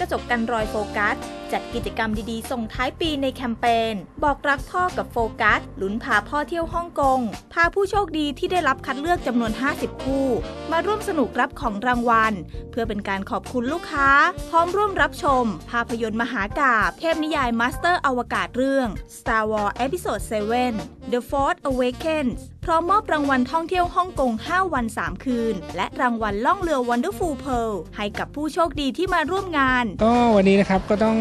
กระจกกันรอยโฟกัส จัดกิจกรรมดีๆ ส่งท้ายปีในแคมเปญบอกรักพ่อกับโฟกัสลุ้นพาพ่อเที่ยวฮ่องกง พาผู้โชคดีที่ได้รับคัดเลือกจำนวน 50 คู่ มาร่วมสนุกรับของรางวัล เพื่อเป็นการขอบคุณลูกค้า พร้อมร่วมรับชม ภาพยนตร์มหากาบเทพนิยายมาสเตอร์อวกาศเรื่อง Star Wars Episode 7 The Force Awakens พร้อมมอบรางวัลท่องเที่ยวฮ่องกง 5 วัน 3 คืน และรางวัลล่องเรือ Wonderful Pearl ให้กับผู้โชคดีที่มาร่วมงาน ก็วันนี้นะครับก็ต้อง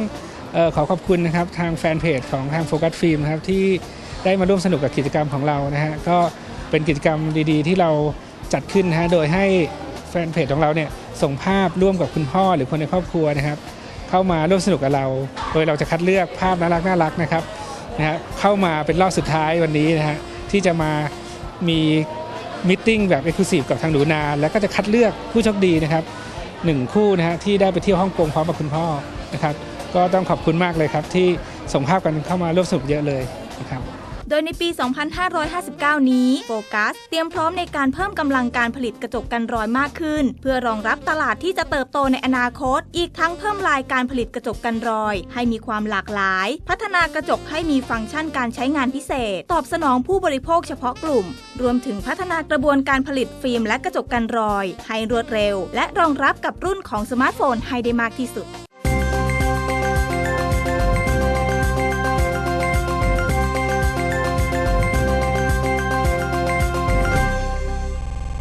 ออขอขอบคุณนะครับทางแฟนเพจของทางโฟกัสฟิล์มครับที่ได้มาร่วมสนุกกับกิจกรรมของเรานะฮะก็เป็นกิจกรรมดีๆ ที่เราจัดขึ้นนะฮะโดยให้ แฟนเพจของเราเนี่ยส่งภาพร่วมกับคุณพ่อหรือคนในครอบครัวนะครับ เข้ามาร่วมสนุกกับเรา โดยเราจะคัดเลือกภาพน่ารักน่ารักนะครับนะฮะเข้ามาเป็นรอบสุดท้ายวันนี้นะฮะที่จะมามีมิทติ้งแบบเอ็กซ์คลูซีฟกับทางหนูนา แล้วก็จะคัดเลือกผู้โชคดีนะครับหนึ่งคู่นะฮะที่ได้ไปเที่ยวฮ่องกงพร้อมกับคุณพ่อนะครับ ก็ต้องขอบคุณมากเลยครับที่ส่งภาพกันเข้ามาร่วมสนุกเยอะเลยนะครับ โดยในปี 2559 นี้โฟกัสเตรียมพร้อมในการเพิ่มกำลังการผลิตกระจกกันรอยมากขึ้น เพื่อรองรับตลาดที่จะเติบโตในอนาคต อีกทั้งเพิ่มลายการผลิตกระจกกันรอย ให้มีความหลากหลาย พัฒนากระจกให้มีฟังก์ชันการใช้งานพิเศษ ตอบสนองผู้บริโภคเฉพาะกลุ่ม รวมถึงพัฒนากระบวนการผลิตฟิล์มและกระจกกันรอย ให้รวดเร็ว และรองรับกับรุ่นของสมาร์ทโฟนให้ได้มากที่สุด